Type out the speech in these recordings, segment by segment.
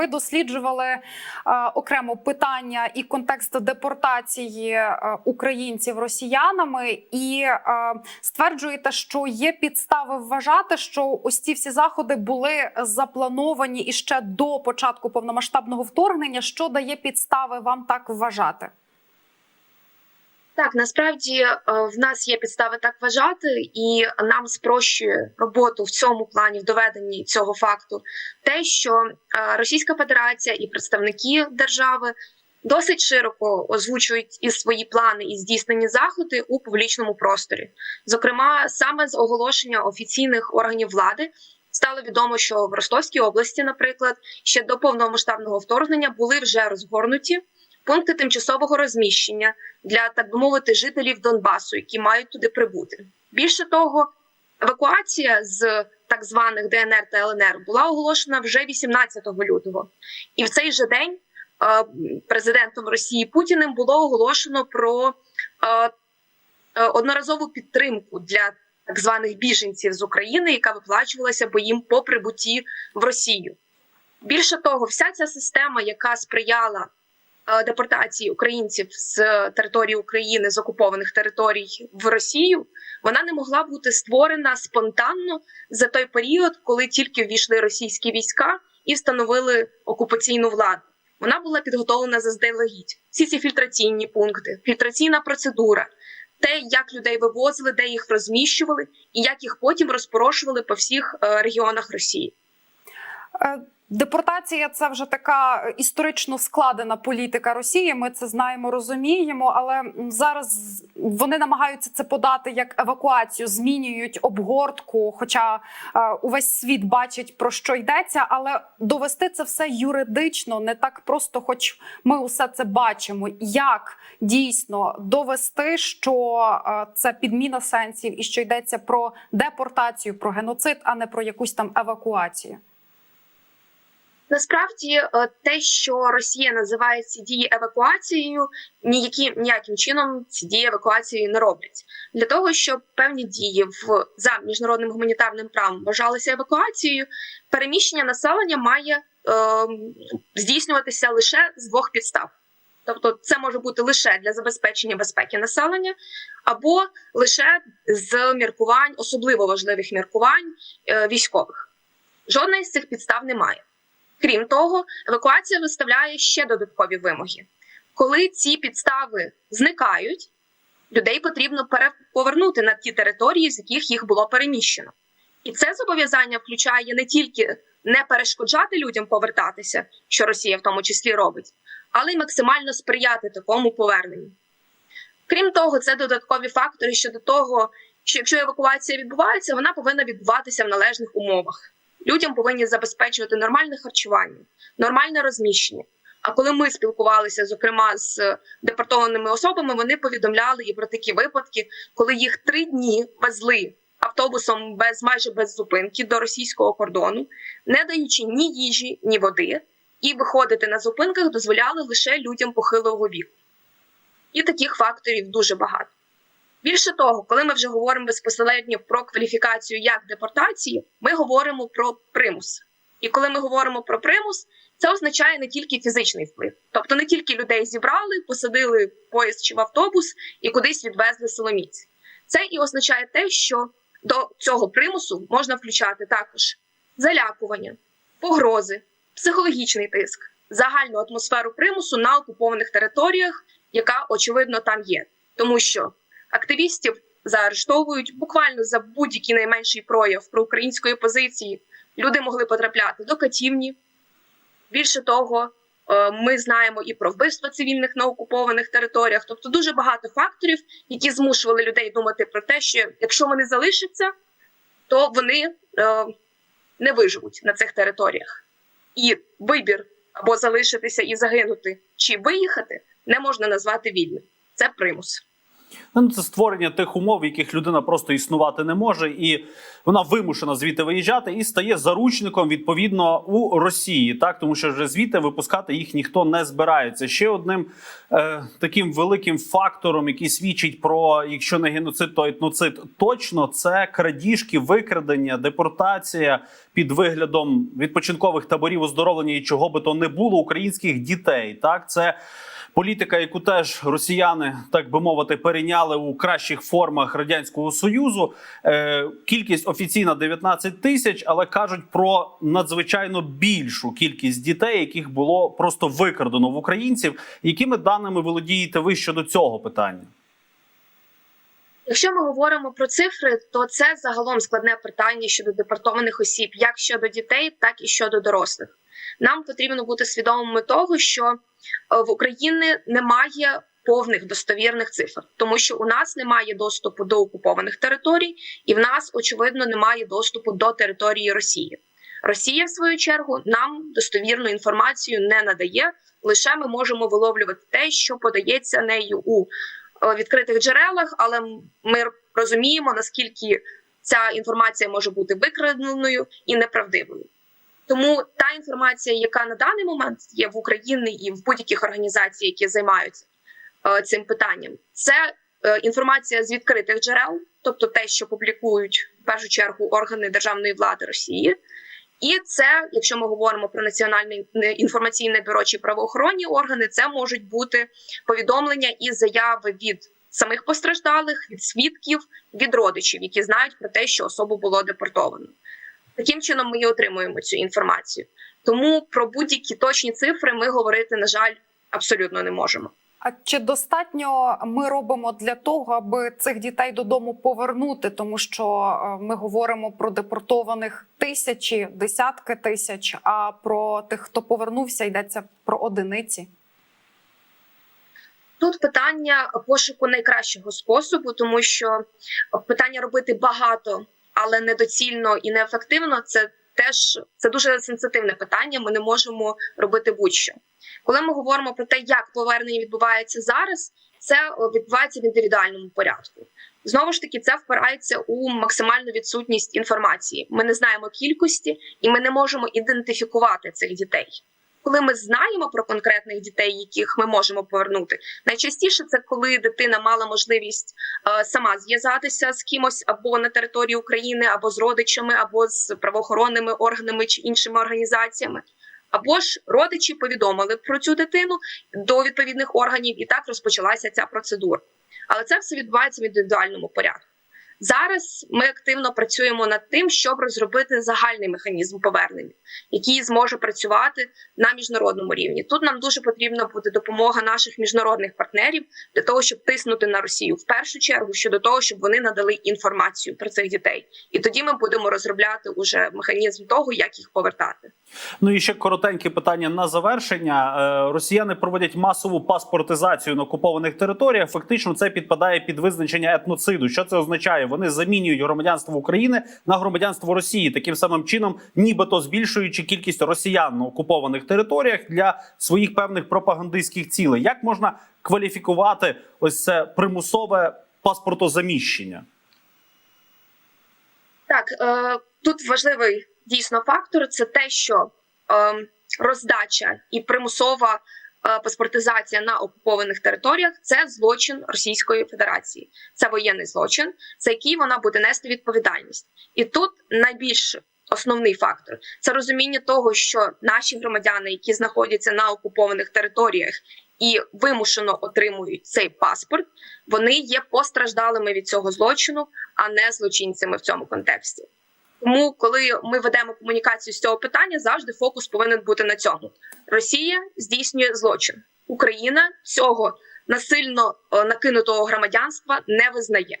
ви досліджували е, окремо питання і контекст депортації е, українців росіянами, і е, стверджуєте, що є підстави вважати, що ось ці всі заходи були заплановані іще до початку повномасштабного вторгнення. Що дає підстави вам так вважати? Так, насправді е, в нас є підстави так вважати, і нам спрощує роботу в цьому плані в доведенні цього факту, те, що е, Російська Федерація і представники держави досить широко озвучують і свої плани і здійснені заходи у публічному просторі. Зокрема, саме з оголошення офіційних органів влади. Стало відомо, що в Ростовській області, наприклад, ще до повномасштабного вторгнення були вже розгорнуті пункти тимчасового розміщення для так би мовити жителів Донбасу, які мають туди прибути. Більше того, евакуація з так званих ДНР та ЛНР була оголошена вже 18 лютого, і в цей же день е, президентом Росії Путіним було оголошено про е, е, одноразову підтримку для так званих біженців з України, яка виплачувалася бо їм по прибутті в Росію. Більше того, вся ця система, яка сприяла депортації українців з території України з окупованих територій в Росію, вона не могла бути створена спонтанно за той період, коли тільки ввійшли російські війська і встановили окупаційну владу. Вона була підготовлена заздалегідь. Всі ці фільтраційні пункти, фільтраційна процедура, те, як людей вивозили, де їх розміщували, і як їх потім розпорошували по всіх е, регіонах Росії. Депортація це вже така історично складена політика Росії. Ми це знаємо, розуміємо. Але зараз вони намагаються це подати як евакуацію, змінюють обгортку. Хоча е, увесь світ бачить про що йдеться, але довести це все юридично не так просто, хоч ми усе це бачимо. Як дійсно довести, що е, це підміна сенсів і що йдеться про депортацію, про геноцид, а не про якусь там евакуацію. Насправді, е, те, що Росія називає ці дії евакуацією, ніякі ніяким чином ці дії евакуацією не роблять для того, щоб певні дії в за міжнародним гуманітарним правом вважалися евакуацією. Переміщення населення має е, здійснюватися лише з двох підстав. Тобто, це може бути лише для забезпечення безпеки населення, або лише з міркувань, особливо важливих міркувань е, військових. Жодної з цих підстав немає. Крім того, евакуація виставляє ще додаткові вимоги. Коли ці підстави зникають, людей потрібно повернути на ті території, з яких їх було переміщено. І це зобов'язання включає не тільки не перешкоджати людям повертатися, що Росія в тому числі робить, але й максимально сприяти такому поверненню. Крім того, це додаткові фактори щодо того, що якщо евакуація відбувається, вона повинна відбуватися в належних умовах. Людям повинні забезпечувати нормальне харчування, нормальне розміщення. А коли ми спілкувалися, зокрема з депортованими особами, вони повідомляли і про такі випадки, коли їх три дні везли автобусом без майже без зупинки до російського кордону, не даючи ні їжі, ні води, і виходити на зупинках дозволяли лише людям похилого віку. І таких факторів дуже багато. Більше того, коли ми вже говоримо безпосередньо про кваліфікацію як депортації, ми говоримо про примус. І коли ми говоримо про примус, це означає не тільки фізичний вплив, тобто не тільки людей зібрали, посадили в поїзд чи в автобус і кудись відвезли силоміць. Це і означає те, що до цього примусу можна включати також залякування, погрози, психологічний тиск, загальну атмосферу примусу на окупованих територіях, яка очевидно там є, тому що активістів заарештовують буквально за будь-який найменший прояв проукраїнської позиції. Люди могли потрапляти до катівні. Більше того, ми знаємо і про вбивства цивільних на окупованих територіях, тобто дуже багато факторів, які змушували людей думати про те, що якщо вони залишаться, то вони е, не виживуть на цих територіях. І вибір або залишитися і загинути, чи виїхати не можна назвати вільним. Це примус. Ну, це створення тих умов, в яких людина просто існувати не може, і вона вимушена звідти виїжджати і стає заручником відповідно у Росії, так тому що вже звідти випускати їх ніхто не збирається. Ще одним е, таким великим фактором, який свідчить про якщо не геноцид, то етноцид, точно це крадіжки, викрадення, депортація під виглядом відпочинкових таборів оздоровлення і чого би то не було українських дітей. Так це. Політика, яку теж росіяни, так би мовити, перейняли у кращих формах радянського союзу. Е, кількість офіційна 19 тисяч, але кажуть про надзвичайно більшу кількість дітей, яких було просто викрадено в українців. Якими даними володієте ви щодо цього питання? Якщо ми говоримо про цифри, то це загалом складне питання щодо депортованих осіб, як щодо дітей, так і щодо дорослих. Нам потрібно бути свідомими того, що е, в Україні немає повних достовірних цифр, тому що у нас немає доступу до окупованих територій, і в нас очевидно немає доступу до території Росії. Росія, в свою чергу, нам достовірну інформацію не надає. Лише ми можемо виловлювати те, що подається нею у е, відкритих джерелах, але ми розуміємо наскільки ця інформація може бути викраденою і неправдивою. Тому та інформація, яка на даний момент є в Україні і в будь-яких організацій, які займаються е, цим питанням, це е, інформація з відкритих джерел, тобто те, що публікують в першу чергу органи державної влади Росії. І це, якщо ми говоримо про національне інформаційне бюро чи правоохоронні органи, це можуть бути повідомлення і заяви від самих постраждалих, від свідків, від родичів, які знають про те, що особу було депортовано. Таким чином ми і отримуємо цю інформацію. Тому про будь-які точні цифри ми говорити, на жаль, абсолютно не можемо. А чи достатньо ми робимо для того, аби цих дітей додому повернути? Тому що е, ми говоримо про депортованих тисячі, десятки тисяч. А про тих, хто повернувся, йдеться про одиниці. Тут питання пошуку найкращого способу, тому що питання робити багато, але недоцільно і неефективно це теж це дуже сенситивне питання. Ми не можемо робити будь-що. Коли ми говоримо про те, як повернення відбувається зараз, це відбувається в індивідуальному порядку. Знову ж таки, це впирається у максимальну відсутність інформації. Ми не знаємо кількості, і ми не можемо ідентифікувати цих дітей. Коли ми знаємо про конкретних дітей, яких ми можемо повернути, найчастіше це коли дитина мала можливість е, сама зв'язатися з кимось або на території України, або з родичами, або з правоохоронними органами чи іншими організаціями. Або ж родичі повідомили про цю дитину до відповідних органів, і так розпочалася ця процедура. Але це все відбувається в індивідуальному порядку. Зараз ми активно працюємо над тим, щоб розробити загальний механізм повернення, який зможе працювати на міжнародному рівні. Тут нам дуже потрібна буде допомога наших міжнародних партнерів для того, щоб тиснути на Росію в першу чергу щодо того, щоб вони надали інформацію про цих дітей, і тоді ми будемо розробляти уже механізм того, як їх повертати. Ну і ще коротеньке питання на завершення. Е, Росіяни проводять масову паспортизацію на окупованих територіях. Фактично, це підпадає під визначення етноциду. Що це означає? Вони замінюють громадянство України на громадянство Росії, таким самим чином, нібито збільшуючи кількість росіян на окупованих територіях для своїх певних пропагандистських цілей. Як можна кваліфікувати ось це примусове паспортозаміщення? Так е, тут важливий дійсно фактор це те, що е, роздача і примусова паспортизація на окупованих територіях це злочин Російської Федерації, це воєнний злочин, за який вона буде нести відповідальність. І тут найбільш основний фактор це розуміння того, що наші громадяни, які знаходяться на окупованих територіях і вимушено отримують цей паспорт, вони є постраждалими від цього злочину, а не злочинцями в цьому контексті. Тому, коли ми ведемо комунікацію з цього питання, завжди фокус повинен бути на цьому. Росія здійснює злочин. Україна цього насильно е, накинутого громадянства не визнає.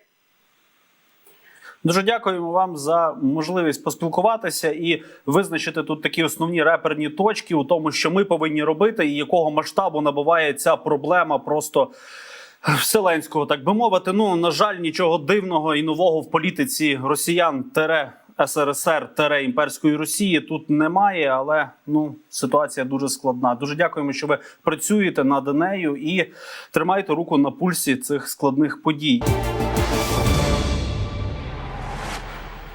Дуже дякуємо вам за можливість поспілкуватися і визначити тут такі основні реперні точки у тому, що ми повинні робити, і якого масштабу набуває ця проблема просто вселенського, так би мовити. Ну на жаль, нічого дивного і нового в політиці росіян тере СРСР імперської Росії тут немає, але ну ситуація дуже складна. Дуже дякуємо, що ви працюєте над нею і тримаєте руку на пульсі цих складних подій.